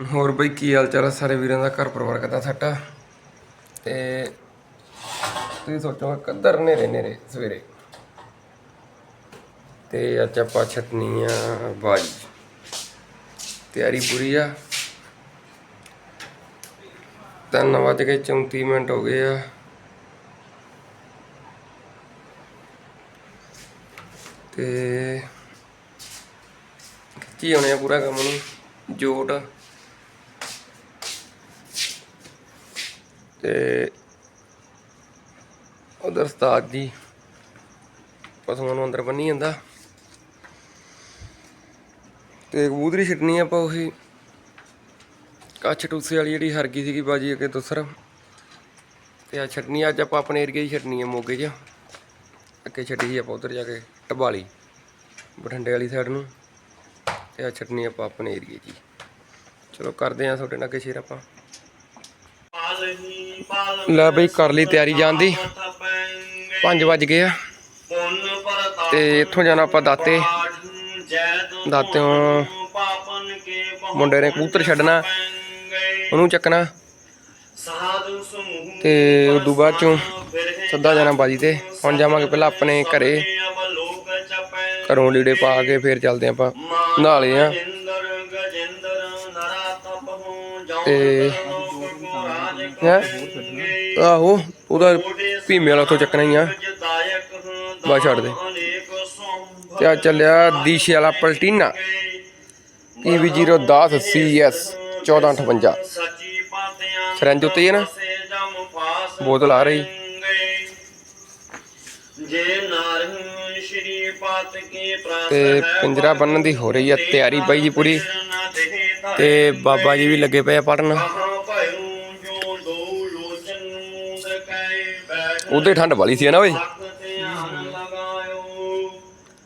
ਹੋਰ ਬਈ ਕੀ ਹਾਲ ਚਾਲ ਆ ਸਾਰੇ ਵੀਰਾਂ ਦਾ? ਘਰ ਪਰਿਵਾਰ ਕਿੱਦਾਂ ਸੱਟਾ ਤੇ ਤੁਸੀਂ ਸੋਚੋ ਕਿੱਧਰ ਨੇਰੇ ਨੇਰੇ ਸਵੇਰੇ। ਤੇ ਅੱਜ ਆਪਾਂ ਛਟਨੀ ਆ ਬਾਜੀ। ਤਿਆਰੀ ਪੂਰੀ ਆ। ਤਿੰਨ ਵੱਜ ਕੇ 34 ਮਿੰਟ ਹੋ ਗਏ ਆ। ਤੇ ਕੀ ਆਉਣੇ ਆ ਪੂਰਾ ਕੰਮ ਨੂੰ, ਜੋਟ। ਤੇ ਉਧਰ ਉਸਤਾਦ ਜੀ ਪਸ਼ੂਆਂ ਨੂੰ ਅੰਦਰ ਬੰਨੀ ਜਾਂਦਾ। ਤੇ ਕਬੂਤਰੀ ਛੱਡਣੀ ਆਪਾਂ ਉਹੀ। ਕੱਛ ਟੂਸੇ ਵਾਲੀ ਜਿਹੜੀ ਹਰਗੀ ਗਈ ਸੀਗੀ ਬਾਜੀ ਅੱਗੇ ਦੂਸਰਾ ਤੇ ਆ ਛੱਡਣੀ ਅੱਜ ਆਪਾਂ ਆਪਣੇ ਏਰੀਏ ਹੀ ਛੱਡਣੀ ਹੈ ਮੋਗੇ 'ਚ। ਅੱਗੇ ਛੱਡੀ ਸੀ ਆਪਾਂ ਉਧਰ ਜਾ ਕੇ ਟਬਾਲੀ ਬਠਿੰਡੇ ਵਾਲੀ ਸਾਈਡ ਨੂੰ। ਤੇ ਆ ਛੱਡਣੀ ਆਪਾਂ ਆਪਣੇ ਏਰੀਏ 'ਚ ਹੀ। ਚਲੋ ਕਰਦੇ ਆ ਤੁਹਾਡੇ ਨਾਲ ਅੱਗੇ ਸ਼ੇਰ ਆਪਾਂ। ਲੈ ਬਈ, ਕਰ ਲਈ ਤਿਆਰੀ ਜਾਣ ਦੀ। 5 ਵੱਜ ਗਏ ਆ। ਤੇ ਇੱਥੋਂ ਜਾਣਾ ਆਪਾਂ ਦਾਤੇ। ਦਾਤਿਓਂ ਮੁੰਡੇ ਨੇ ਕਬੂਤਰ ਛੱਡਣਾ, ਉਹਨੂੰ ਚੱਕਣਾ। ਤੇ ਉਦੋਂ ਬਾਅਦ ਚੋਂ ਸੱਦਾ ਜਾਣਾ ਬਾਜੀ ਤੇ। ਹੁਣ ਜਾਵਾਂਗੇ ਪਹਿਲਾਂ ਆਪਣੇ ਘਰੇ। ਘਰੋਂ ਲੀੜੇ ਪਾ ਕੇ ਫੇਰ ਚੱਲਦੇ ਆਪਾਂ। ਨਾਲੇ ਆ। ਤੇ ਹੈ? ਆਹੋ ਉਹਦਾ ਭੀਮੇ ਵਾਲਾ ਉੱਥੋਂ ਚੱਕਣਾ ਹੀ ਆ। ਬਸ ਛੱਡ ਦੇ। ਤੇ ਆ ਚੱਲਿਆ ਦੀਸ਼ੇ ਵਾਲਾ ਪਲਟੀਨਾ। ਪੀਵੀ 010 ਸੀਐਸ 1458 ਸਰੰਜ ਉੱਤੇ ਹੀ ਹੈ ਨਾ। ਬੋਤਲ ਆ ਰਹੀ। ਤੇ ਪਿੰਜਰਾ ਬੰਨਣ ਦੀ ਹੋ ਰਹੀ ਆ ਤਿਆਰੀ ਬਾਈ ਜੀ ਪੂਰੀ। ਤੇ ਬਾਬਾ ਜੀ ਵੀ ਲੱਗੇ ਪਏ ਆ ਪੜਨ ਬੈਠ ਠੰਡ ਵਾਲੀ ਸੀ ਨਾ ਓਏ ਧਿਆਨ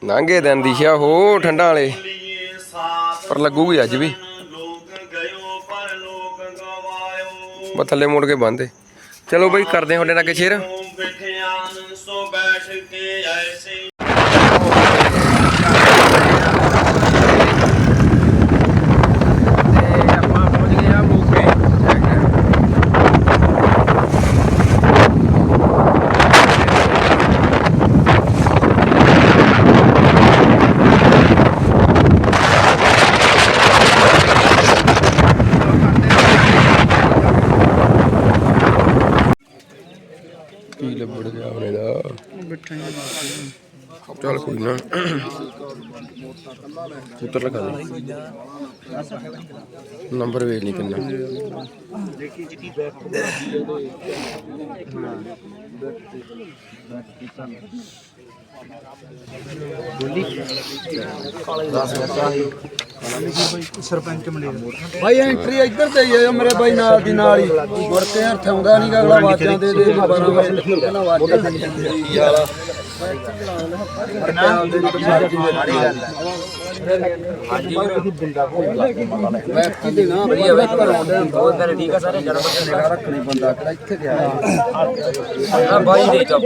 ਨਾਂਗੇ ਦਿਨ ਦਿਸ਼ਾ ਹੋ ਠੰਡਾਂ ਵਾਲੇ। ਪਰ ਲੱਗੂਗੀ ਅੱਜ ਵੀ। ਬਸ ਥੱਲੇ ਮੁੜ ਕੇ ਬੰਦੇ ਚਲੋ ਬਈ ਕਰਦੇ ਹਾਂ ਤੁਹਾਡੇ ਨਾਲ ਅੱਗੇ ਸ਼ੇਰ ਬਿਠਿਆਨ ਸੋ ਬੈਠ ਕੇ ਐਸੇ ਤੇ ਆਪਾਂ ਪਹੁੰਚ ਗਏ ਆ ਮੋਗੇ ਕੀ ਲੱਭੜ ਗਿਆ ਉਹਨੇ ਦਾ ਚੱਲ ਕੋਈ ਨਾ ਉੱਤਰ ਲਗਾ ਦੇ ਨੰਬਰ ਵੇਖ ਲਈ ਕਿੰਨਾ। ਸਰਪੰਚ ਮਲੇਰ ਭਾਈ ਐਂਟਰੀ ਇੱਧਰ ਤੇ ਹੀ ਆ ਮੇਰੇ ਬਾਈ ਨਾਲ ਦੀ ਨਾਲ ਹੀ। ਕੇ ਹੱਥ ਆਉਂਦਾ ਨਹੀਂ ਅਗਲਾ ਵਾਜਾਂ ਦੇ ਦੇ 12 ਵਜੇ। ਕਹਿੰਦਾ ਵਾਜਾਂ ਦੇ ਦੀ ਦੇ ਨਾ ਵਧੀਆ ਵੈਕਰ ਬਹੁਤ ਸਾਰੇ ਠੀਕ ਆ ਸਾਰੇ ਜਨਮ ਦਿਨ ਰੱਖਣੇ ਬੰਦਾ ਕਿਹੜਾ ਇੱਥੇ ਗਿਆ ਆ ਬਾਈ ਦੇ ਚੁੱਪ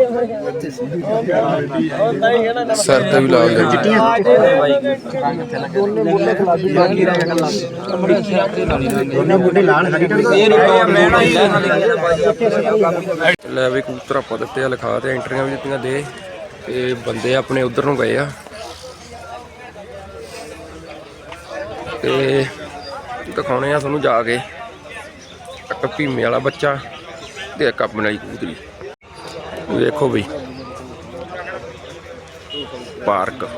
ਸਰ ਤੇ ਵੀ ਲਾ ਲਿਆ ਦੋਨੇ ਲੈ ਵੀ ਕਬੂਤਰ ਆਪਾਂ ਦਿੱਤੇ ਆ, ਲਿਖਾ ਤੇ ਐਂਟਰੀਆਂ ਵੀ ਦਿੱਤੀਆਂ ਦੇ। ਤੇ ਬੰਦੇ ਆਪਣੇ ਉਧਰ ਨੂੰ ਗਏ ਆ। ਤੇ ਦਿਖਾਉਣੇ ਆ ਤੁਹਾਨੂੰ ਜਾ ਕੇ। ਇੱਕ ਭੀਮੇ ਵਾਲਾ ਬੱਚਾ ਤੇ ਇੱਕ ਆਪਣੇ ਵਾਲੀ ਕਬੂਤਰੀ। ਵੇਖੋ ਬਈ। ਪਾਰਕ।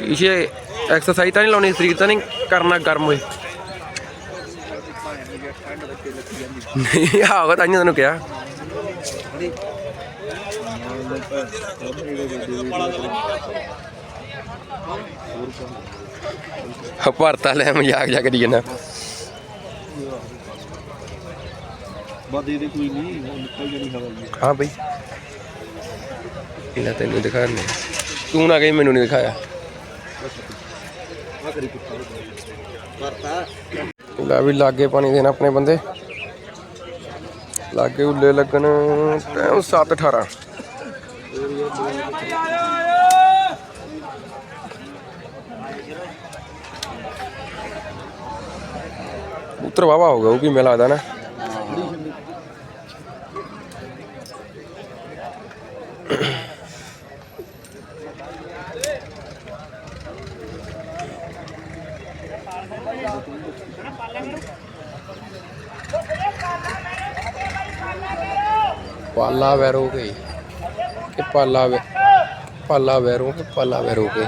ਇਸੇ ਐਕਸਰਸਾਈਜ਼ ਤਾਂ ਨਹੀਂ ਲਾਉਣੀ, ਸਰੀਰ ਤਾਂ ਨਹੀਂ ਕਰਨਾ ਗਰਮ ਹੋਏ। ਨਹੀਂ ਆਹੋ ਤਾਂ ਤੈਨੂੰ ਕਿਹਾ। ਭਰਤਾ ਲੈ ਮਜ਼ਾਕ ਜਾ ਕਰੀ ਜਨਾ ਬਾ ਦੇ ਕੋਈ ਨਹੀਂ ਨਿਕਲ ਜਣੀ ਹਵਾ ਹਾਂ ਬਈ। ਇਹਨਾਂ ਤੈਨੂੰ ਦਿਖਾਣੇ ਤੂੰ ਨਾ ਕਹੀਂ ਮੈਨੂੰ ਨਹੀਂ ਦਿਖਾਇਆ। ਲੈ ਵੀ ਲਾਗੇ ਪਾਣੀ ਦੇਣਾ ਆਪਣੇ ਬੰਦੇ। ਲਾਗੇ ਉੱਲੇ ਲੱਗਣ ਟਾਈਮ 7 18 ਕਬੂਤਰ ਵਾਵਾ ਹੋ ਗਿਆ, ਉਹ ਵੀ ਮੈਨੂੰ ਲੱਗਦਾ ਨਾ। ਪਾਲਾ ਵੈਰੋ ਕੇ ਕਿ ਪਾਲਾ ਵੇ ਪਾਲਾ ਵੈਰੋ ਕਿ ਪਾਲਾ ਵੈਰੋ ਕੇ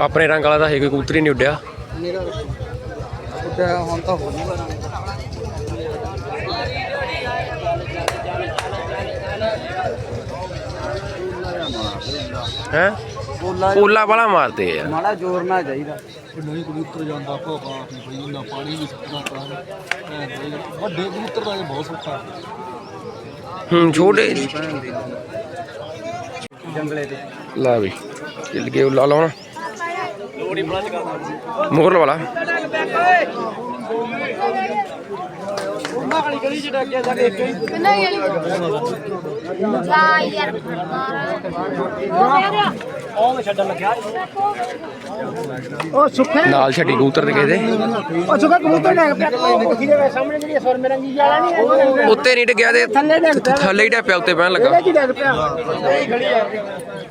ਆਪਣੇ ਰੰਗ ਵਾਲਾ ਤਾਂ ਹੈ ਕੋਈ ਕਬੂਤਰ ਹੀ ਨਹੀਂ ਉੱਡਿਆ। ਉੱਡਿਆ ਹੁਣ ਤਾਂ ਹੋ ਪੋਲਾ ਵਾਲਾ ਮਾਰਦੇ ਆ ਮਾੜਾ ਜ਼ੋਰ ਨਾ ਚਾਹੀਦਾ ਨਹੀਂ ਕਬੂਤਰ ਜਾਂਦਾ ਭੋਪਾ ਨਹੀਂ ਬਈ ਉਹਨਾਂ ਪਾਣੀ ਨਹੀਂ ਸੁੱਟਣਾ ਤਾਂ ਵੱਡੇ ਕਬੂਤਰ ਦਾ ਇਹ ਬਹੁਤ ਸੌਖਾ ਹੂੰ ਛੋਟੇ ਜੰਗਲੇ ਤੇ ਲਾ ਵੀ ਚੱਲ ਗਏ ਉਹ ਲਾ ਲਾਉਣਾ ਮੋਹਰ ਵਾਲਾ। ਨਹੀਂ ਵਾਲੀ ਲਾ ਯਾਰ ਉਹ ਸੁੱਖੇ। ਨਾਲ ਛੱਡੀ ਕਬੂਤਰ ਦੇ ਕਿਸੇ ਉਹ ਸੁੱਖੇ ਕਬੂਤਰ ਡੈਗ ਪਿਆ। ਕੋਠੀ ਦੇ ਸਾਹਮਣੇ ਜਿਹੜੀ ਸੁਰ ਮੇਰੰਗੀ ਵਾਲਾ ਨਹੀਂ ਉੱਤੇ ਨਹੀਂ ਡਿੱਗਿਆ ਤੇ ਥੱਲੇ ਡੈਗ ਪਿਆ। ਥੱਲੇ ਹੀ ਡੱਪਿਆ ਉੱਤੇ ਪੈਣ ਲੱਗਾ। ਇਹਦੇ ਕੀ ਡੈਗ ਪਿਆ। ਖੜੀ ਆ।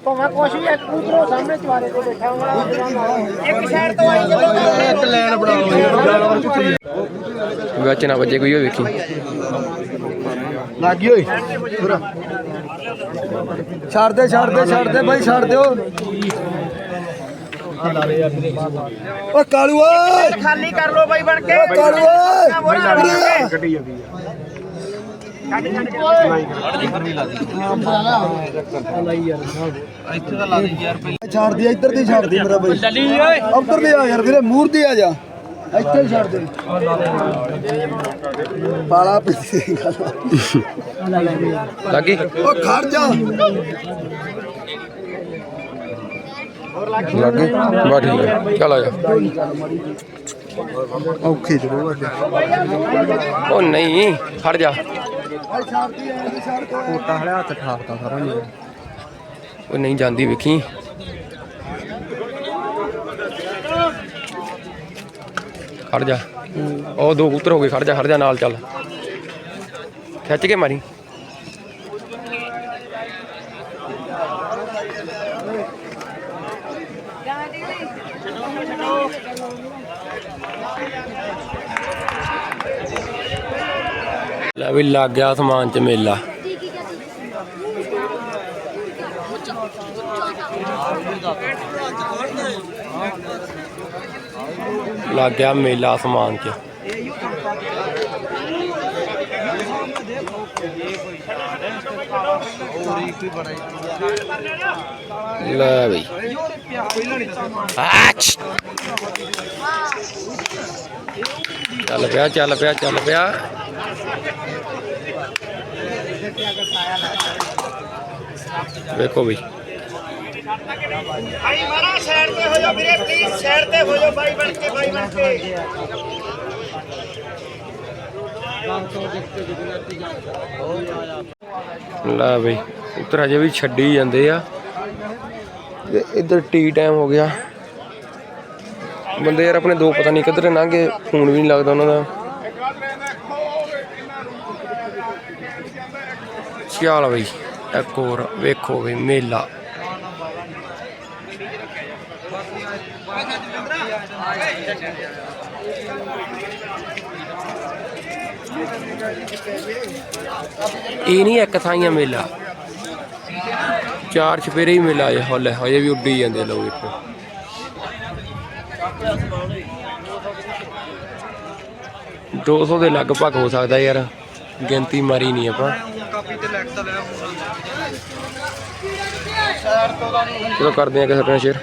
ਭਾਵੇਂ ਕੁਛ ਵੀ ਹੈ ਕਬੂਤਰੋਂ ਸਾਹਮਣੇ ਚਵਾਰੇ ਤੇ ਬੈਠਾ ਹੋਣਾ। ਇੱਕ ਸਾਈਡ ਤੋਂ ਆਈ ਜਦੋਂ ਇੱਕ ਲਾਈਨ ਬਣਾਓ। ਵਿੱਚ ਨਾ ਵੱਜੇ ਕੋਈ ਉਹ ਵੇਖੀ। ਲੱਗੀ ਓਏ। ਪੂਰਾ ਛੱਡ ਦੇ ਛੱਡ ਦੇ ਛੱਡ ਦੇ ਬਾਈ ਛੱਡ ਦਿਓ। ਓ ਕਾਲੂ ਓਏ। ਖਾਲੀ ਕਰ ਲੋ ਬਾਈ ਬਣ ਕੇ। ਓ ਕਾਲੂ ਓਏ। ਗੱਡੀ ਛੱਡ ਦੀ ਇੱਧਰ ਦੀ ਛੱਡ ਦੀ ਮੇਰਾ ਬਾਈ। ਉੱਧਰ ਦੀ ਆ ਯਾਰ ਵੀਰੇ ਮੂਰ ਦੀ ਆ ਜਾ। ਇੱਥੇ ਹੀ ਛੱਡ ਦੇ। ਪਾਲਾ ਪਿੱਛੇ ਗੱਲ। ਲੱਗੀ। ਓ ਖੜ ਜਾ। ਲੱਗੀ। ਬਾ ਠੀਕ ਹੈ। ਚੱਲ ਆ ਜਾ। ਔਖੀ ਜ਼ਰੂਰ ਉਹ ਨਹੀਂ ਖੜ ਜਾ। ਕੋਟਾ ਹਲੇ ਹੱਥ ਠਾਕਦਾ ਸਾਰਾ ਉਹ ਨਹੀਂ ਜਾਂਦੀ ਵੇਖੀ। ਖੜ ਜਾ। ਉਹ ਦੋ ਕਬੂਤਰ ਹੋ ਗਏ, ਖੜ ਜਾ ਖੜ ਜਾ, ਨਾਲ ਚੱਲ। ਖਿੱਚ ਕੇ ਮਾਰੀ। ਲੈ ਵੀ ਲੱਗ ਗਿਆ ਅਸਮਾਨ 'ਚ ਮੇਲਾ। ਲੱਗ ਗਿਆ ਮੇਲਾ ਅਸਮਾਨ 'ਚ। ਲੈ ਬਈ। ਚੱਲ ਪਿਆ ਚੱਲ ਪਿਆ ਚੱਲ ਪਿਆ। ਵੇਖੋ ਬਈ। ਭਾਈ ਮਾਰਾ ਸਾਈਡ ਤੇ ਹੋ ਜਾ ਵੀਰੇ ਪਲੀਜ਼ ਸਾਈਡ ਤੇ ਹੋ ਜਾ ਬਾਈ ਬਣ ਕੇ, ਬਾਈ ਬਣ ਕੇ। ਲੈ ਬਈ ਉੱਤਰ ਹਜੇ ਵੀ ਛੱਡੀ ਜਾਂਦੇ ਆ। ਇੱਧਰ ਟੀ ਟਾਈਮ ਹੋ ਗਿਆ। ਬੰਦੇ ਯਾਰ ਆਪਣੇ ਦੋ ਪਤਾ ਨਹੀਂ ਕਿੱਧਰ ਲੰਘੇ ਫੋਨ ਵੀ ਨਹੀਂ ਲੱਗਦਾ ਉਹਨਾਂ ਦਾ। ਚੱਲ ਬਈ, ਇੱਕ ਹੋਰ ਵੇਖੋ ਬਈ, ਮੇਲਾ। ਇਹ ਨਹੀਂ ਇੱਕ ਥਾਈਆਂ ਮੇਲਾ। ਚਾਰ ਛਪੇਰੇ ਹੀ ਮੇਲਾ ਹੈ ਹਲੇ ਹਜੇ ਵੀ ਉੱਡੀ ਜਾਂਦੇ ਲੋਕ ਇੱਥੇ। ਦੋ ਸੌ ਦੇ ਲਗਭਗ ਹੋ ਸਕਦਾ ਯਾਰ, ਗਿਣਤੀ ਮਾਰੀ ਨਹੀਂ ਆਪਾਂ। ਚਲੋ ਕਰਦੇ ਆ ਕਿਸੇ ਨਾਲ ਸ਼ੇਅਰ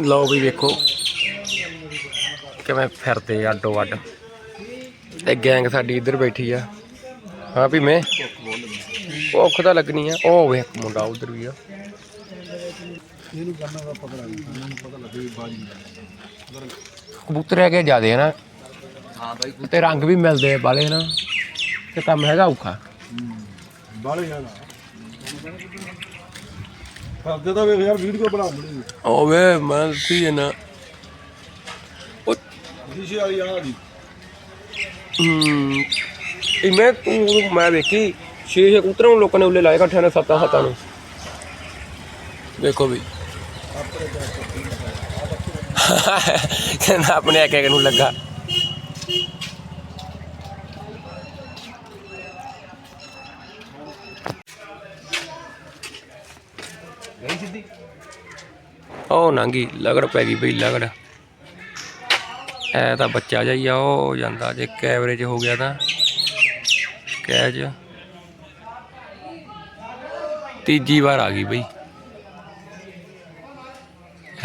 ਲਓ ਵੀ ਵੇਖੋ, ਕਿਵੇਂ ਫਿਰਦੇ ਅੱਡੋ ਅੱਡ। ਤੇ ਗੈਂਗ ਸਾਡੀ ਇੱਧਰ ਬੈਠੀ ਆ। ਹਾਂ ਵੀ ਮੈਂ ਭੁੱਖ ਤਾਂ ਲੱਗਣੀ ਆ। ਉਹ ਵੇ ਮੁੰਡਾ ਉਧਰ ਵੀ ਆ। ਇਹਨੂੰ ਕਰਨਾ ਦਾ ਪਤਾ ਲੱਗ ਮੈਨੂੰ ਪਤਾ ਲੱਗੇ ਬਾਜੀ ਕਬੂਤਰ ਹੈਗੇ ਜਿਆਦੇ ਨਾ ਹਾਂ ਬਾਈ ਤੇ ਰੰਗ ਵੀ ਮਿਲਦੇ ਆ ਬਾਲੇ ਨਾ ਤੇ ਕੰਮ ਹੈਗਾ ਔਖਾ। ਬਾਲੇ ਜਾਣਾ ਕਰਦੇ ਤਾਂ ਵੇਖ ਯਾਰ ਵੀਡੀਓ ਬਣਾ ਬਣੀ ਉਹ ਵੇ ਮੈਂ ਸੀ ਨਾ ਉਹ ਸ਼ੀਸ਼ੇ ਵਾਲੀ ਆ ਦੀ ਇਹ ਮੈਂ ਤੂੰ ਮੈਂ ਵੇਖੀ ਛੇ ਛੇ ਕਬੂਤਰਾਂ ਨੂੰ ਲੋਕਾਂ ਨੇ ਉੱਲੇ ਲਾਏ ਇਕੱਠਿਆਂ ਨੇ ਸੱਤਾਂ ਸੱਤਾਂ ਨੂੰ। ਦੇਖੋ ਵੀ। ਕਹਿੰਦਾ ਆਪਣੇ ਇੱਕ ਇੱਕ ਨੂੰ ਲੱਗਾ। ਉਹ ਨੰਗੀ ਲਗੜ ਪੈ ਗਈ ਬਈ ਲਗੜ। ਐ ਤਾਂ ਬੱਚਾ ਜਾਈ ਆ, ਉਹ ਜਾਂਦਾ ਜੇ ਕੈਵਰੇਜ ਹੋ ਗਿਆ ਤਾਂ। ਕੈਚ। ਤੀਜੀ ਵਾਰ ਆ ਗਈ ਬਈ।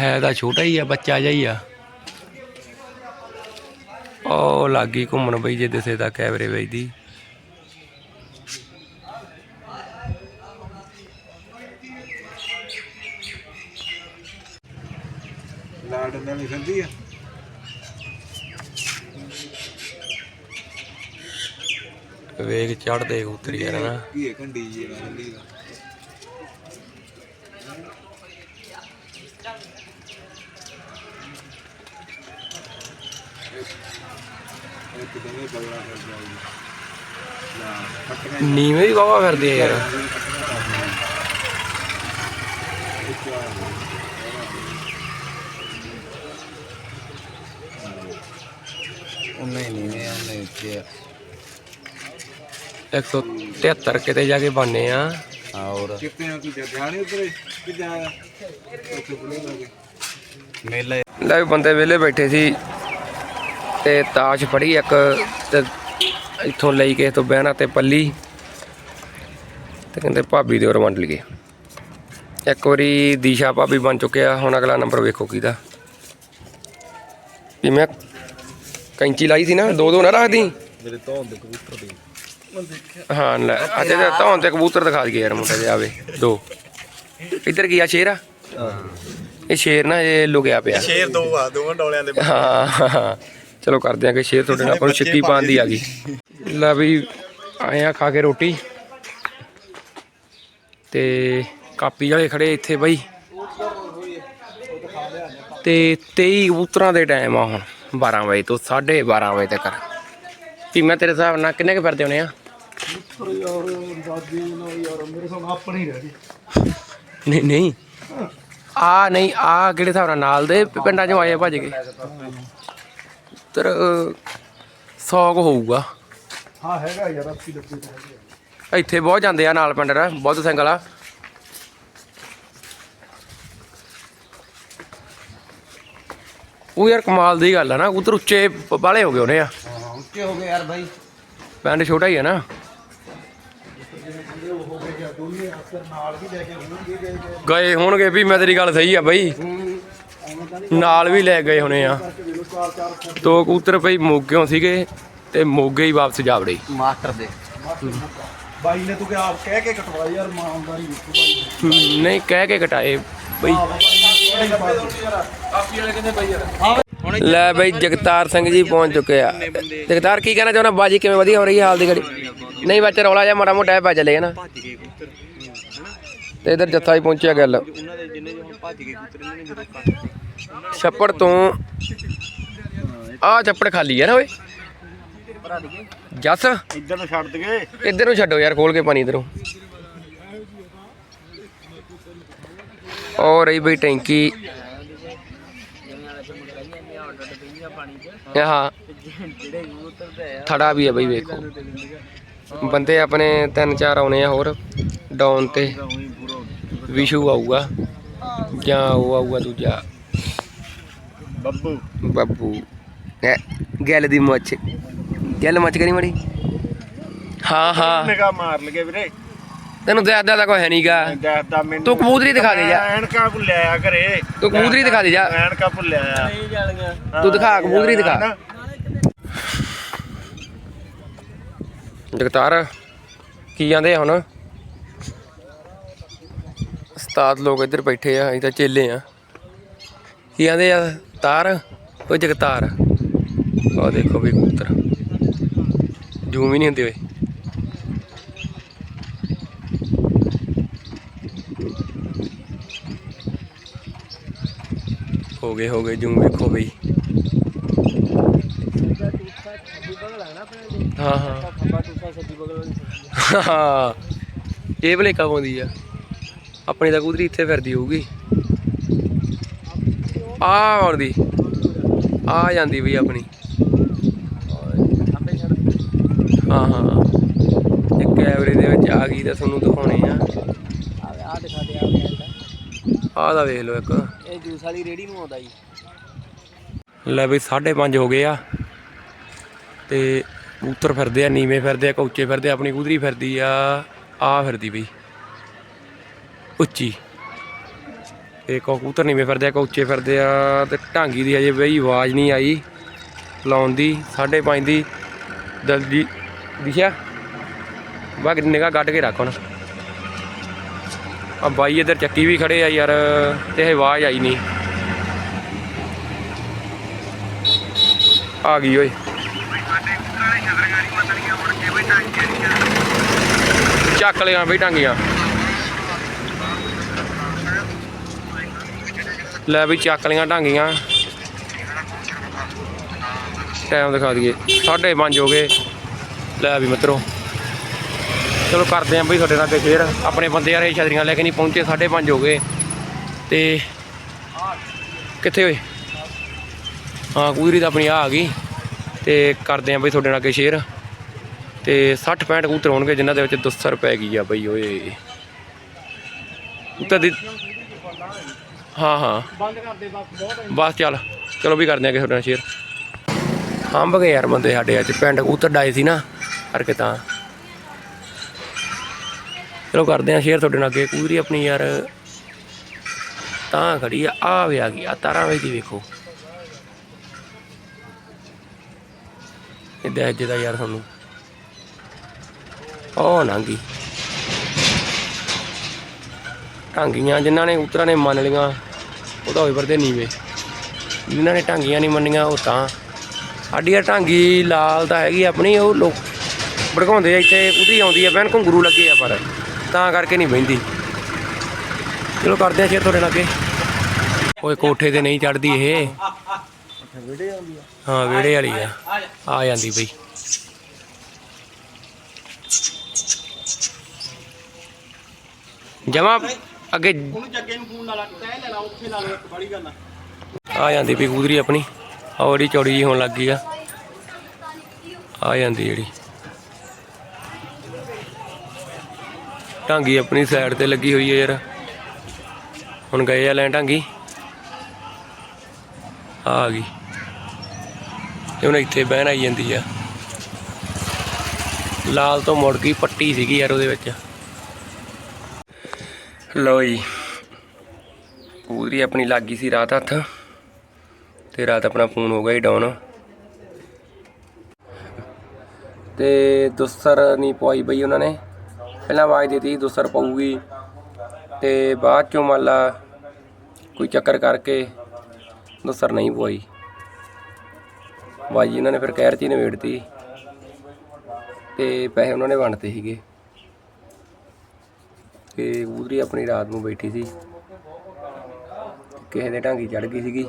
ਹੈ ਤਾਂ ਛੋਟਾ ਹੀ ਆ, ਬੱਚਾ ਜਾਈ ਆ। ਉਹ ਲੱਗੀ ਘੁੰਮਣ ਬਈ, ਜੇ ਦਿਸੇ ਤਾਂ ਕੈਵਰੇ ਵੇਚਦੀ ਲਾੜ ਨਾਲ ਨਹੀਂ ਖੰਦੀ ਆ ਵੇਗ ਚੜਦੇ ਉਤਰੀ ਯਾਰ ਨਾ ਕੀ ਕੰਡੀ ਜੀ ਖੰਦੀ ਦਾ। ਨੀਵੇਂ ਵੀ ਵਾਵਾ ਫਿਰਦੇ ਆ ਯਾਰ। ਉਹਨੇ ਨਹੀਂ ਨੇ ਉਹਨੇ ਇੱਥੇ 173 ਕਿਤੇ ਜਾ ਕੇ ਬਾਨੇ ਆ। ਔਰ ਕਿਤੇ ਆ ਤੂੰ ਧਿਆਨ ਉਤਰੇ ਕਿ ਜਾਇਆ ਉੱਥੇ ਬੁਲੇ ਲੱਗੇ ਮੇਲਾ। ਲੈ ਬੰਦੇ ਵਿਹਲੇ ਬੈਠੇ ਸੀ ਤੇ ਤਾਸ਼ ਫੜੀ ਇੱਕ ਤੇ ਇੱਥੋਂ ਲਈ ਕਿਸੇ ਤੋਂ ਬਹਿਣਾ ਤੇ ਪੱਲੀ ਤੇ ਕਹਿੰਦੇ ਭਾਬੀ ਦੇ ਹੋਰ ਵੰਡ ਲਈਏ। ਇੱਕ ਵਾਰੀ ਦੀਸ਼ਾ ਭਾਬੀ ਬਣ ਚੁੱਕਿਆ ਹੁਣ ਅਗਲਾ ਨੰਬਰ ਵੇਖੋ ਕਿਹਦਾ। ਵੀ ਮੈਂ ਕੈਂਚੀ ਲਾਈ ਸੀ ਨਾ ਦੋ ਦੋ ਨਾ ਰੱਖਦੀ। ਮੇਰੇ ਤੋਂ ਦੇ ਕਬੂਤਰ ਦੇ। ਹਾਂ ਲੈ। ਅੱਜ ਤੇ ਧੌਣ ਤੇ ਕਬੂਤਰ ਦਿਖਾ ਦਈਏ ਯਾਰ ਮੁੰਡੇ ਦੇ ਆਵੇ। ਦੋ। ਇੱਧਰ ਕੀ ਆ ਸ਼ੇਰ ਆ? ਇਹ ਸ਼ੇਰ ਨਾ ਇਹ ਲੁਕਿਆ ਪਿਆ। ਸ਼ੇਰ ਦੋ ਆ ਦੋਵਾਂ ਡੋਲਿਆਂ ਦੇ ਹਾਂ। ਚਲੋ ਕਰਦੇ ਆ ਕਿ ਸ਼ੇਰ ਤੁਹਾਡੇ ਨਾਲ ਆਪਾਂ ਨੂੰ ਛਿੱਕੀ ਪਾਉਣ ਦੀ ਆ ਗਈ। ਲੈ ਵੀ ਆਏ ਆ ਖਾ ਕੇ ਰੋਟੀ। ਤੇ ਕਾਪੀ ਵਾਲੇ ਖੜੇ ਇੱਥੇ ਬਈ। ਤੇ 23 ਕਬੂਤਰਾਂ ਦੇ ਟਾਈਮ ਆ ਹੁਣ 12 ਵਜੇ ਤੋਂ 12:30 ਵਜੇ ਤੱਕ। ਮੈਂ ਤੇਰੇ ਹਿਸਾਬ ਨਾਲ ਕਿੰਨੇ ਕੁ ਫਿਰਦੇ ਹੋਣੇ ਆ? ਯਾਰ ਦਾਦੀ ਨਾਲ ਯਾਰ ਮੇਰੇ ਸਾਹਮਣੇ ਆਪਣੀ ਰਹਿ ਗਈ। ਨਹੀਂ ਨਹੀਂ। ਆ ਨਹੀਂ ਆ ਕਿਹੜੇ ਹਿਸਾਬ ਨਾਲ? ਨਾਲ ਦੇ ਪਿੰਡਾਂ ਚੋਂ ਆਏ ਭੱਜ ਕੇ ਤਰ 100 ਕੁ ਹੋਊਗਾ। ਹਾਂ ਹੈਗਾ ਯਾਰ 80 ਡੱਬੇ ਤੇ ਹੈਗੇ ਇੱਥੇ ਬਹੁਤ ਜਾਂਦੇ ਆ ਨਾਲ ਪਿੰਡ ਦਾ ਬਹੁਤ ਸਿੰਗਲ ਆ ਉਹ ਯਾਰ ਕਮਾਲ ਦੀ ਗੱਲ ਆ ਨਾ ਉਧਰ ਉੱਚੇ ਬਾਲੇ ਹੋ ਗਏ ਉਹਨੇ ਆ। ਹਾਂ ਉੱਚੇ ਹੋ ਗਏ ਯਾਰ ਬਾਈ। ਪਿੰਡ ਛੋਟਾ ਹੀ ਆ ਨਾ। ਹੋ ਗਏ ਹੋਣਗੇ ਵੀ ਮੈਂ ਤੇਰੀ ਗੱਲ ਸਹੀ ਆ ਬਈ। ਤਾਂ ਨਾਲ ਵੀ ਲੈ ਗਏ ਹੋਣੇ ਆ। ਵੇਲੋ ਦੋ ਕਬੂਤਰ ਭਈ ਮੋਗਿਓਂ ਸੀਗੇ ਤੇ ਮੋਗੇ ਹੀ ਵਾਪਸ ਜਾ ਵੜੇ। ਮਾਸਟਰ ਦੇ। ਬਾਈ ਨੇ ਤੂੰ ਕਿ ਆਪ ਕਹਿ ਕੇ ਕਟਵਾਈ ਯਾਰ ਬਾਈ ਹਮ, ਨਹੀਂ ਕਹਿ ਕੇ ਕਟਾਏ ਬਈ। ਲੈ ਬਈ ਜਗਤਾਰ ਸਿੰਘ ਜੀ ਪਹੁੰਚ ਚੁੱਕੇ ਆ। ਜਗਤਾਰ ਕੀ ਕਹਿਣਾ ਚਾਹੁੰਦਾ? ਬਾਜੀ ਕਿਵੇਂ ਵਧੀਆ ਹੋ ਰਹੀ ਹੈ ਹਾਲ ਦੀ ਘੜੀ? ਨਹੀਂ ਬੱਚੇ ਰੌਲਾ ਜਿਹਾ ਮਾੜਾ ਮੋਟਾ ਪੈ ਚੱਲੇ ਨਾ ਤੇ ਇਧਰ ਜੱਥਾ ਹੀ ਪਹੁੰਚਿਆ ਗੱਲ। ਛੱਪੜ ਤੋਂ ਆ ਛੱਪੜ ਖਾਲੀ ਹੈ ਨਾ ਓਏ। ਜੱਸ? ਇੱਧਰ ਨੂੰ ਛੱਡ ਦਗੇ ਇੱਧਰ ਨੂੰ ਛੱਡੋ ਯਾਰ ਖੋਲ ਕੇ ਪਾਣੀ ਇਧਰੋਂ। ਔਰ ਰਹੀ ਬਈ ਟੈਂਕੀ। ਹਾਂ। ਥੜਾ ਵੀ ਹੈ ਬਈ ਵੇਖੋ। ਬੰਦੇ ਆਪਣੇ ਤਿੰਨ ਚਾਰ ਆਉਣੇ ਆ ਹੋਰ ਡਾਊਨ ਤੇ। ਵਿਸ਼ੂ ਆਊਗਾ ਜਾਂ ਉਹ ਆਊਗਾ ਦੂਜਾ। ਬੱਬੂ। ਬੱਬੂ। ਇਹ ਗੱਲ ਦੀ ਮੁੱਛ। ਗੱਲ ਮੁੱਛ ਕਰੀ ਮੜੀ। ਹਾਂ ਹਾਂ। ਨਿਗਾ ਮਾਰ ਲਗੇ ਵੀਰੇ। ਤੈਨੂੰ ਦੱਸਦਾ ਤਾਂ ਕੋਈ ਹੈ ਨਹੀਂਗਾ ਦੱਸਦਾ ਮੈਨੂੰ ਤੂੰ ਕਬੂਤਰੀ ਦਿਖਾ ਦੇ ਜਾ। ਐਨਕਾ ਭੁੱਲਿਆ ਘਰੇ। ਤੂੰ ਕਬੂਤਰੀ ਦਿਖਾ ਦੇ ਜਾ। ਐਨਕਾ ਭੁੱਲਿਆ ਆ। ਤੂੰ ਦਿਖਾ ਕਬੂਤਰੀ ਦਿਖਾ। ਜਗਤਾਰ ਕੀ ਜਾਂਦੇ ਹੁਣ? ਉਸਤਾਦ ਲੋਕ ਇੱਧਰ ਬੈਠੇ ਆ ਅਸੀਂ ਤਾਂ ਚੇਲੇ ਆ। ਕੀ ਆਂਦੇ ਆ ਤਾਰ? ਉਹ ਜਗਤਾਰ। ਉਹ ਦੇਖੋ ਵੀ ਕਬੂਤਰ। ਜੂਮ ਹੀ ਨਹੀਂ ਹੁੰਦੇ ਓਏ। ਹੋ ਗਏ ਹੋ ਗਏ ਜੂਮ ਵੇਖੋ ਬਈ। ਹਾਂ ਹਾਂ। ਹਾਂ ਇਹ ਭਲੇ ਕਬ ਆਉਂਦੀ ਆ? ਆਪਣੀ ਤਾਂ ਕਬੂਤਰੀ ਇੱਥੇ ਫਿਰਦੀ ਹੋਊਗੀ। ਆ ਆਉਂਦੀ। ਆ ਜਾਂਦੀ ਬਈ ਆਪਣੀ। ਹਾਂ ਹਾਂ। ਇਹ ਕੈਮਰੇ ਦੇ ਵਿੱਚ ਆ ਗਈ ਤਾਂ ਤੁਹਾਨੂੰ ਦਿਖਾਉਣੇ ਆ। ਆ ਦਿਖਾ ਦੇ ਆ ਆਹ ਦਾ ਵੇਖ ਲਓ ਇੱਕ। ਇਹ ਜੂਸ ਵਾਲੀ ਰੇੜੀ ਨੂੰ ਆਉਂਦਾ ਜੀ। ਲੈ ਬਈ 5:30 ਹੋ ਗਏ ਆ। ਤੇ ਕਬੂਤਰ ਫਿਰਦੇ ਆ, ਨੀਵੇਂ ਫਿਰਦੇ ਆ, ਕੌਚੇ ਫਿਰਦੇ ਆ, ਆਪਣੀ ਕਬੂਤਰੀ ਫਿਰਦੀ ਆ ਆ ਫਿਰਦੀ ਬਈ। ਉੱਚੀ। ਤੇ ਕਬੂਤਰ ਨੀਵੇਂ ਫਿਰਦੇ ਆ, ਕੌਚੇ ਫਿਰਦੇ ਆ, ਤੇ ਢਾਂਗੀ ਦੀ ਹਜੇ ਬਈ ਆਵਾਜ਼ ਨਹੀਂ ਆਈ। ਲਾਉਣ ਦੀ 5:30 ਦੀ। ਦਲਦੀ ਦਿਸ਼ਾ। ਬਾਗ ਨਿਗਾਹ ਕੱਢ ਕੇ ਰੱਖ ਹੁਣ। ਆ ਬਾਈ ਇੱਧਰ ਚੱਕੀ ਵੀ ਖੜੇ ਆ ਯਾਰ, ਤੇ ਆਵਾਜ਼ ਆਈ ਨਹੀਂ। ਆ ਗਈ ਓਏ। ਚੱਕ ਲਿਆ ਬਈ ਟਾਂਗੀਆਂ। ਲੈ ਵੀ ਚੱਕ ਲਿਆ ਟਾਂਗੀਆਂ। ਟਾਈਮ ਦਿਖਾ ਦਈਏ 5:30 ਹੋ ਗਏ। ਲੈ ਵੀ ਮਿੱਤਰੋ। ਚਲੋ ਕਰਦੇ ਆਂ ਬਈ ਤੁਹਾਡੇ ਨਾਲ ਤੇ ਸ਼ੇਅਰ ਆਪਣੇ ਬੰਦੇ ਯਾਰ ਇਹ ਛਤਰੀਆਂ ਲੈ ਕੇ ਨਹੀਂ ਪਹੁੰਚੇ 5:30 ਹੋ ਗਏ। ਤੇ ਕਿੱਥੇ ਹੋਏ? ਹਾਂ, ਕੂਦਰੀ ਤਾਂ ਆਪਣੀ ਆ ਆ ਗਈ। ਤੇ ਕਰਦੇ ਆਂ ਬਈ ਤੁਹਾਡੇ ਨਾਲ ਅੱਗੇ ਸ਼ੇਅਰ। ਤੇ 60 65 ਕਬੂਤਰ ਹੋਣਗੇ, ਜਿਨ੍ਹਾਂ ਦੇ ਵਿੱਚ ਦੁੱਸਰ ਪੈ ਗਈ ਆ ਬਈ, ਓਏ। ਕਬੂਤਰ ਦੀ ਹਾਂ ਹਾਂ। ਬੰਦ ਕਰ ਦੇ ਬਸ ਬਹੁਤ ਬਸ ਚੱਲ, ਚਲੋ ਵੀ ਕਰਦੇ ਆਂ ਅੱਗੇ ਤੁਹਾਡੇ ਨਾਲ ਸ਼ੇਅਰ। ਹੰਬ ਗਏ ਯਾਰ ਬੰਦੇ ਸਾਡੇ ਅੱਜ ਪਿੰਡ ਕਬੂਤਰ ਡਾਏ ਸੀ ਨਾ, ਕਰਕੇ ਤਾਂ। ਚਲੋ ਕਰਦੇ ਆਂ ਸ਼ੇਅਰ ਤੁਹਾਡੇ ਨਾਲ ਅੱਗੇ। ਕੂਦਰੀ ਆਪਣੀ ਯਾਰ ਤਾਂ ਖੜੀ ਆ ਆ ਵੇ ਆ ਗਈ, ਆ ਤਾਰਾਂ ਵਜੇ ਦੀ ਵੇਖੋ। ਇਹ ਦੇਖ ਜਿਹਦਾ ਯਾਰ ਤੁਹਾਨੂੰ ਉਹ ਨਾਂਗੀ। ਟਾਂਗੀਆਂ ਜਿਨ੍ਹਾਂ ਨੇ ਉਤਰਾਂ ਨੇ ਮੰਨ ਲੀਆਂ ਉਹਦਾ ਹੋਏ ਵਰਦੇ ਨੀਵੇਂ। ਜਿਨ੍ਹਾਂ ਨੇ ਟਾਂਗੀਆਂ ਨਹੀਂ ਮੰਨੀਆਂ, ਉਹ ਤਾਂ। ਸਾਡੀ ਆ ਢਾਂਗੀ ਲਾਲ ਤਾਂ ਹੈਗੀ ਆਪਣੀ, ਉਹ ਲੋਕ ਭੜਕਾਉਂਦੇ ਆ ਇੱਥੇ ਉਧਰੀ ਆਉਂਦੀ ਆ ਬੈਨ ਘੁੰਗਰੂ ਲੱਗੇ ਆ ਪਰ। ਤਾਂ ਕਰਕੇ ਨਹੀਂ ਬਹਿੰਦੀ। ਚਲੋ ਕਰਦੇ ਆ ਸ਼ੇਰ ਤੁਹਾਡੇ ਨਾਲ ਅੱਗੇ। ਓਏ ਕੋਠੇ ਤੇ ਨਹੀਂ ਚੜਦੀ ਇਹ। ਹਾਂ, ਵਿਹੜੇ ਵਾਲੀ ਆ। ਆ ਜਾਂਦੀ ਬਈ। ਜਮਾ ਅੱਗੇ ਉਹਨੂੰ ਜੱਗੇ ਨੂੰ ਫੋਨ ਲਾ ਲਾ ਤੈ ਲੈ ਲਾ ਉੱਥੇ ਲਾ ਲਓ ਇੱਕ ਬੜੀ ਗੱਲ ਆ ਆ ਜਾਂਦੀ ਵੀ ਕੂਦਰੀ ਆਪਣੀ। ਔੜੀ ਚੌੜੀ ਜਿਹੀ ਹੋਣ ਲੱਗ ਗਈ ਆ। ਆ ਜਾਂਦੀ ਜਿਹੜੀ। ਢਾਂਗੀ ਆਪਣੀ ਸਾਈਡ ਤੇ ਲੱਗੀ ਹੋਈ ਹੈ ਯਾਰ। ਹੁਣ ਗਏ ਆ ਲੈਣ ਢਾਂਗੀ। ਆ ਗਈ। ਤੇ ਹੁਣ ਇੱਥੇ ਬਹਿਣ ਆਈ ਜਾਂਦੀ ਆ। ਲਾਲ ਤੋਂ ਮੁੜ ਗਈ, ਪੱਟੀ ਸੀਗੀ ਯਾਰ ਉਹਦੇ ਵਿੱਚ। ਲਓ ਜੀ। ਪੂਰੀ ਆਪਣੀ ਲੱਗ ਗਈ ਸੀ ਰਾਤ ਹੱਥ। ਤੇ ਰਾਤ ਆਪਣਾ ਫੋਨ ਹੋ ਗਿਆ ਹੀ ਡਾਊਨ ਤੇ ਦੁਸਰ ਨਹੀਂ ਪਵਾਈ ਬਈ ਉਹਨਾਂ ਨੇ। ਪਹਿਲਾਂ ਆਵਾਜ਼ ਦਿੱਤੀ ਸੀ ਦੁਸਰ ਪਊਗੀ ਤੇ ਬਾਅਦ ਚੋਂ ਮੰਨ ਲਾ ਕੋਈ ਚੱਕਰ ਕਰਕੇ ਦੁਸਰ ਨਹੀਂ ਪਵਾਈ। ਬਾਜੀ ਇਹਨਾਂ ਨੇ ਫਿਰ ਕਹਿਰ ਚ ਹੀ ਨਿਬੇੜਤੀ ਤੇ ਪੈਸੇ ਉਹਨਾਂ ਨੇ ਵੰਡਤੇ ਸੀਗੇ। ਤੇ ਕਬੂਤਰੀ ਆਪਣੀ ਰਾਤ ਨੂੰ ਬੈਠੀ ਸੀ। ਕਿਸੇ ਦੇ ਢਾਂਗੀ ਚੜ ਗਈ ਸੀਗੀ।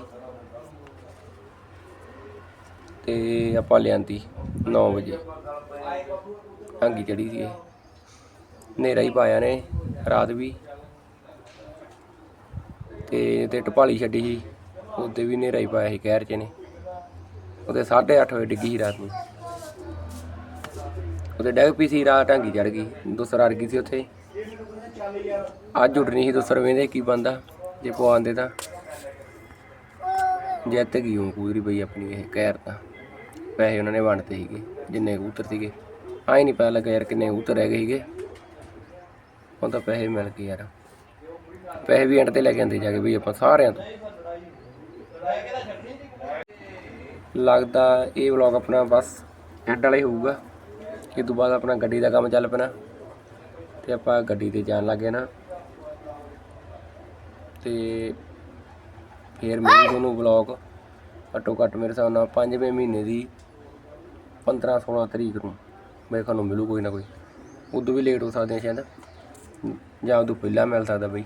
ਤੇ ਆਪਾਂ ਲਿਆਂਦੀ 9 ਵਜੇ। ਢਾਂਗੀ ਚੜੀ ਸੀ ਹਨੇਰਾ ਹੀ ਪਾਇਆ ਨੇ ਰਾਤ ਵੀ। ਤੇ ਤੇ ਟਪਾਲੀ ਛੱਡੀ ਸੀ, ਉਹਦੇ ਵੀ ਹਨੇਰਾ ਹੀ ਪਾਇਆ ਸੀ ਕਹਿਰ ਚ ਨੇ ਉਹਦੇ 8:30 ਵਜੇ ਡਿੱਗੀ ਸੀ ਰਾਤ ਨੂੰ। ਉਹਦੇ ਡੈਗ ਪੀ ਸੀ, ਰਾਤ ਢਾਂਗੀ ਚੜ ਗਈ, ਦੂਸਰਾ ਅੜ ਗਈ ਸੀ ਉੱਥੇ। ਅੱਜ ਉੱਡਣੀ ਸੀ ਦੂਸਰਾ ਵੇਂਦੇ ਕੀ ਬੰਦਾ, ਜੇ ਪਵਾਉਂਦੇ ਤਾਂ। ਜਿੱਤ ਗਈ ਉਹ ਪੂਰੀ ਬਈ ਆਪਣੀ ਇਹ ਕਹਿਰ ਤਾਂ। ਪੈਸੇ ਉਹਨਾਂ ਨੇ ਵੰਡਤੇ ਸੀਗੇ, ਜਿੰਨੇ ਕਬੂਤਰ ਸੀਗੇ। ਆਈ ਨਹੀਂ ਪਤਾ ਲੱਗਾ ਯਾਰ ਕਿੰਨੇ ਕਬੂਤਰ ਰਹਿ ਗਏ ਸੀਗੇ। ਹੁਣ ਤਾਂ ਪੈਸੇ ਮਿਲ ਗਏ ਯਾਰ। ਪੈਸੇ ਵੀ ਐਂਡ ਤੇ ਲੈ ਕੇ ਆਂਦੇ ਜਾ ਕੇ ਬਈ ਆਪਾਂ ਸਾਰਿਆਂ ਤੋਂ। ਲੱਗਦਾ ਇਹ ਵਲੌਗ ਆਪਣਾ ਬਸ ਐਂਡ ਵਾਲਾ ਹੀ ਹੋਊਗਾ। ਇਹ ਤੋਂ ਬਾਅਦ ਆਪਣਾ ਗੱਡੀ ਦਾ ਕੰਮ ਚੱਲ ਪੈਣਾ। ਤੇ ਆਪਾਂ ਗੱਡੀ ਤੇ ਜਾਣ ਲੱਗੇ ਨਾ। ਤੇ ਫੇਰ ਮਿਲੂ ਤੁਹਾਨੂੰ ਵਲੌਗ ਘੱਟੋ ਘੱਟ ਮੇਰੇ ਹਿਸਾਬ ਨਾਲ ਪੰਜਵੇਂ ਮਹੀਨੇ ਦੀ 15 16 ਤਰੀਕ ਨੂੰ ਮੇਰੇ ਨੂੰ ਮਿਲੂ ਕੋਈ ਨਾ ਕੋਈ। ਉਦੋਂ ਵੀ ਲੇਟ ਹੋ ਸਕਦੇ ਆ ਸ਼ਾਇਦ। ਜਾਂ ਉਦੋਂ ਪਹਿਲਾਂ ਮਿਲ ਸਕਦਾ ਬਈ।